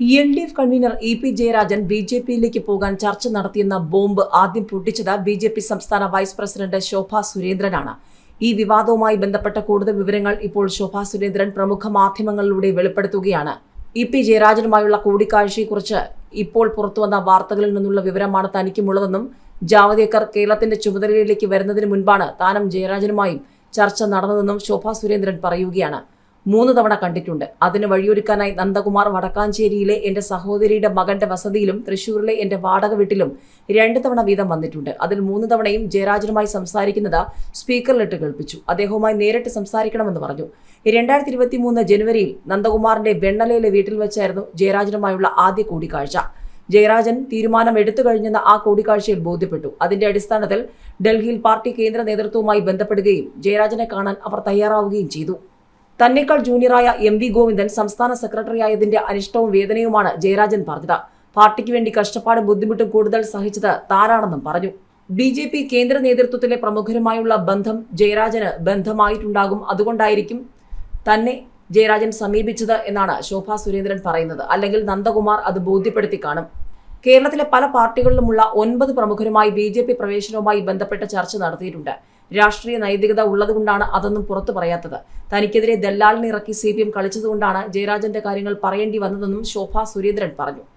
L D F convenor E P Jayarajan B J പിയിലേക്ക് പോകാൻ ചർച്ച നടത്തിയെന്ന ബോംബ് ആദ്യം പൊട്ടിച്ചത് ബി ജെ പി സംസ്ഥാന വൈസ് പ്രസിഡന്റ് ശോഭ സുരേന്ദ്രനാണ്. ഈ വിവാദവുമായി ബന്ധപ്പെട്ട കൂടുതൽ വിവരങ്ങൾ ഇപ്പോൾ ശോഭ സുരേന്ദ്രൻ പ്രമുഖ മാധ്യമങ്ങളിലൂടെ വെളിപ്പെടുത്തുകയാണ്. ഇ പി ജയരാജനുമായുള്ള കൂടിക്കാഴ്ചയെക്കുറിച്ച് ഇപ്പോൾ പുറത്തുവന്ന വാർത്തകളിൽ നിന്നുള്ള വിവരമാണ് തനിക്കുമുള്ളതെന്നും ജാവദേക്കർ കേരളത്തിന്റെ ചുമതലയിലേക്ക് വരുന്നതിന് മുൻപാണ് താനും ജയരാജനുമായും ചർച്ച നടന്നതെന്നും ശോഭ സുരേന്ദ്രൻ പറയുകയാണ്. മൂന്ന് തവണ കണ്ടിട്ടുണ്ട്. അതിന് വഴിയൊരുക്കാനായി നന്ദകുമാർ വടക്കാഞ്ചേരിയിലെ എന്റെ സഹോദരിയുടെ മകന്റെ വസതിയിലും തൃശൂരിലെ എന്റെ വാടക വീട്ടിലും രണ്ട് തവണ വീതം വന്നിട്ടുണ്ട്. അതിൽ മൂന്ന് തവണയും ജയരാജനുമായി സംസാരിക്കുന്നത് സ്പീക്കറിലിട്ട് കേൾപ്പിച്ചു. അദ്ദേഹവുമായി നേരിട്ട് സംസാരിക്കണമെന്ന് പറഞ്ഞു. രണ്ടായിരത്തി ഇരുപത്തി മൂന്ന് ജനുവരിയിൽ നന്ദകുമാറിന്റെ വെണ്ണലയിലെ വീട്ടിൽ വെച്ചായിരുന്നു ജയരാജനുമായുള്ള ആദ്യ കൂടിക്കാഴ്ച. ജയരാജൻ തീരുമാനം എടുത്തു കഴിഞ്ഞെന്ന് ആ കൂടിക്കാഴ്ചയിൽ ബോധ്യപ്പെട്ടു. അതിന്റെ അടിസ്ഥാനത്തിൽ ഡൽഹിയിൽ പാർട്ടി കേന്ദ്ര നേതൃത്വവുമായി ബന്ധപ്പെടുകയും ജയരാജനെ കാണാൻ അവർ തയ്യാറാവുകയും ചെയ്തു. തന്നേക്കാൾ ജൂനിയറായ എം വി ഗോവിന്ദൻ സംസ്ഥാന സെക്രട്ടറിയായതിന്റെ അനിഷ്ടവും വേദനയുമാണ് ജയരാജൻ പറഞ്ഞത്. പാർട്ടിക്ക് വേണ്ടി കഷ്ടപ്പാടും ബുദ്ധിമുട്ടും കൂടുതൽ സഹിച്ചത് താരാണെന്നും പറഞ്ഞു. ബി ജെ പി കേന്ദ്ര നേതൃത്വത്തിലെ പ്രമുഖരുമായുള്ള ബന്ധം ജയരാജന് ബന്ധമായിട്ടുണ്ടാകും. അതുകൊണ്ടായിരിക്കും തന്നെ ജയരാജൻ സമീപിച്ചത് എന്നാണ് ശോഭ സുരേന്ദ്രൻ പറയുന്നത്. അല്ലെങ്കിൽ നന്ദകുമാർ അത് ബോധ്യപ്പെടുത്തി കാണും. കേരളത്തിലെ പല പാർട്ടികളിലുമുള്ള ഒൻപത് പ്രമുഖരുമായി ബി ജെ പി പ്രവേശനവുമായി ബന്ധപ്പെട്ട ചർച്ച നടത്തിയിട്ടുണ്ട്. രാഷ്ട്രീയ നൈതികത ഉള്ളതുകൊണ്ടാണ് അതൊന്നും പുറത്തു പറയാത്തത്. തനിക്കെതിരെ ദല്ലാളിനെ ഇറക്കി സി പി എം കളിച്ചതുകൊണ്ടാണ് ജയരാജന്റെ കാര്യങ്ങൾ പറയേണ്ടി വന്നതെന്നും ശോഭ സുരേന്ദ്രൻ പറഞ്ഞു.